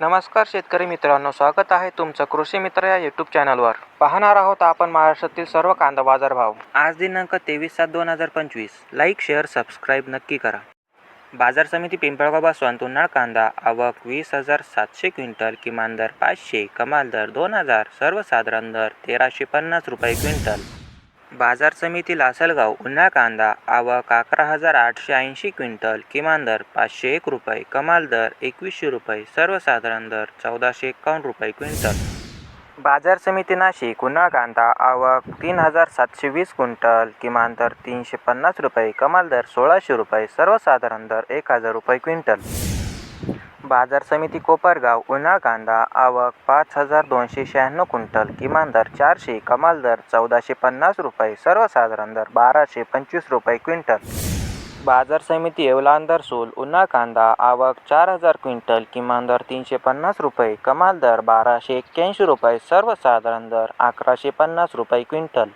नमस्कार शेतकरी मित्रांनो स्वागत आहे तुमचं कृषी मित्र या यूट्यूब चॅनलवर पाहणार आहोत आपण महाराष्ट्रातील सर्व कांदा बाजारभाव आज दिनांक तेवीस सात दोन हजार पंचवीस. लाईक शेअर सबस्क्राईब नक्की करा. बाजार समिती पिंपळगाव बसवंत उन्हाळ कांदा आवक वीस हजार सातशे क्विंटल किमान दर पाचशे कमाल दर दोन हजार सर्वसाधारण दर तेराशे पन्नास रुपये क्विंटल. बाजार समिती लासलगाव उन्हाळ कांदा आवक अकरा हजार आठशे ऐंशी क्विंटल किमान दर पाचशे एक रुपये कमाल दर एकवीसशे रुपये सर्वसाधारण दर चौदाशे एकावन्न रुपये क्विंटल. बाजार समिती नाशिक उन्हाळ कांदा आवक तीन हजार सातशे वीस क्विंटल किमान दर तीनशे पन्नास रुपये कमाल दर सोळाशे रुपये सर्वसाधारण दर एक हजार रुपये क्विंटल. बाजार समिती कोपरगाव उन्हाळ कांदा आवक पाच हजार दोनशे शहाण्णव क्विंटल किमान दर चारशे कमाल दर चौदाशे पन्नास रुपये सर्वसाधारण दर बाराशे पंचवीस रुपये क्विंटल. बाजार समिती येवलांदर सोल उन्हाळ कांदा आवक चार हजार क्विंटल किमान दर तीनशे पन्नास रुपये कमाल दर बाराशे एक्क्याऐंशी रुपये सर्वसाधारण दर अकराशे पन्नास रुपये क्विंटल.